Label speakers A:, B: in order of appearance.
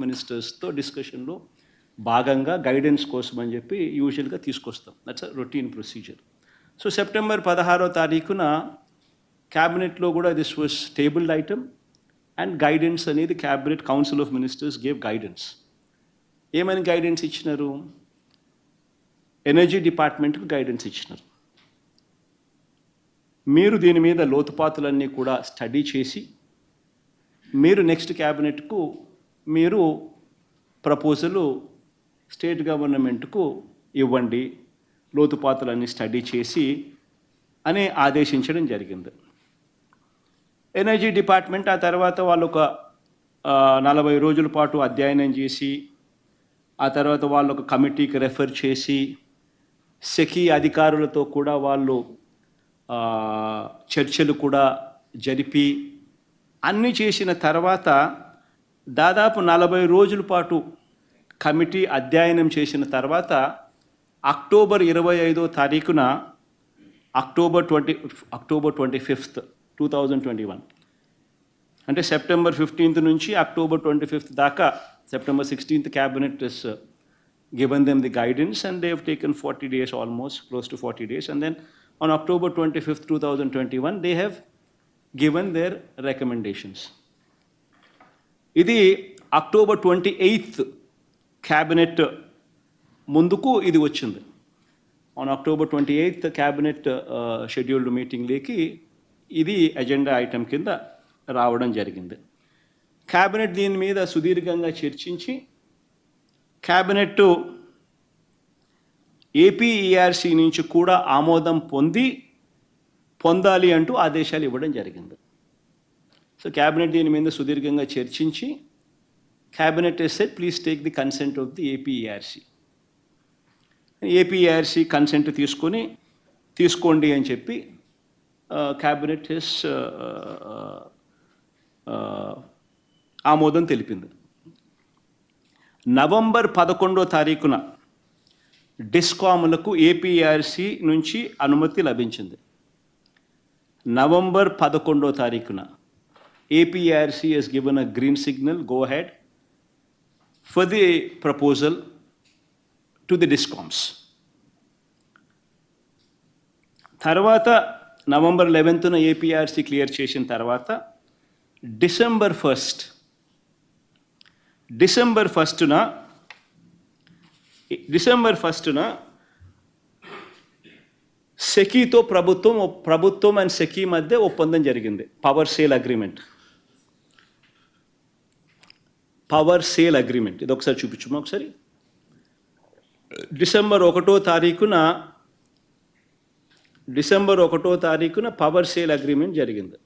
A: మినిస్టర్స్తో డిస్కషన్లో భాగంగా గైడెన్స్ కోసం అని చెప్పి యూజువల్గా తీసుకొస్తాం. That's routine procedure so September పదహారో తారీఖున క్యాబినెట్లో కూడా this was tabled item and guidance అనేది cabinet council of ministers gave guidance ఏమని గైడెన్స్ ఇచ్చినారు? ఎనర్జీ డిపార్ట్మెంట్కు గైడెన్స్ ఇచ్చినారు. మీరు దీని మీద లోతుపాతులన్నీ కూడా స్టడీ చేసి మీరు నెక్స్ట్ క్యాబినెట్కు మీరు ప్రపోజలు స్టేట్ గవర్నమెంట్కు ఇవ్వండి లోతుపాతులన్నీ స్టడీ చేసి అని ఆదేశించడం జరిగింది. ఎనర్జీ డిపార్ట్మెంట్ ఆ తర్వాత వాళ్ళు ఒక నలభై రోజుల పాటు అధ్యయనం చేసి ఆ తర్వాత వాళ్ళు ఒక కమిటీకి రెఫర్ చేసి సెకీ అధికారులతో కూడా వాళ్ళు చర్చలు కూడా జరిపి అన్నీ చేసిన తర్వాత దాదాపు నలభై రోజుల పాటు కమిటీ అధ్యయనం చేసిన తర్వాత అక్టోబర్ ఇరవై ఐదో తారీఖున October twenty October twenty fifth two thousand twenty one అంటే సెప్టెంబర్ ఫిఫ్టీన్త్ నుంచి అక్టోబర్ ట్వంటీ ఫిఫ్త్ దాకా September sixteenth cabinet is uh, given them the guidance and they have taken 40 days almost, close to 40 days. And then on October 25th, 2021, they have given their recommendations. ఇది October twenty eighth cabinet ముందుకు ఇది వచ్చింది. On October twenty eighth cabinet scheduled మీటింగ్లోకి ఇది agenda item కింద రావడం జరిగింది. Cabinet దీని మీద సుదీర్ఘంగా చర్చించి క్యాబినెట్ ఏపీఈఆర్సీ నుంచి కూడా ఆమోదం పొంది పొందాలి అంటూ ఆదేశాలు ఇవ్వడం జరిగింది. సో క్యాబినెట్ దీని మీద సుదీర్ఘంగా చర్చించి cabinet set please take the consent of the APERC APRC consent తీసుకొని తీసుకోండి అని చెప్పి క్యాబినెట్ హెస్ ఆమోదం తెలిపింది. నవంబర్ పదకొండో తారీఖున డిస్కాములకు ఏపీఆర్సీ నుంచి అనుమతి లభించింది. నవంబర్ పదకొండో తారీఖున APRC has given a green signal go ahead for the proposal to the discoms తర్వాత నవంబర్ లెవెన్త్న ఏపీఆర్సీ క్లియర్ చేసిన తర్వాత డిసెంబర్ ఫస్ట్ డిసెంబర్ ఫస్ట్న డిసెంబర్ ఫస్ట్న సెకీతో ప్రభుత్వం ప్రభుత్వం అండ్ సెకీ మధ్య ఒప్పందం జరిగింది power sale agreement power sale agreement ఇది ఒకసారి చూపించుమా ఒకసారి? డిసెంబర్ ఒకటో తారీఖున డిసెంబర్ ఒకటో తారీఖున పవర్ సేల్ అగ్రిమెంట్ జరిగింది.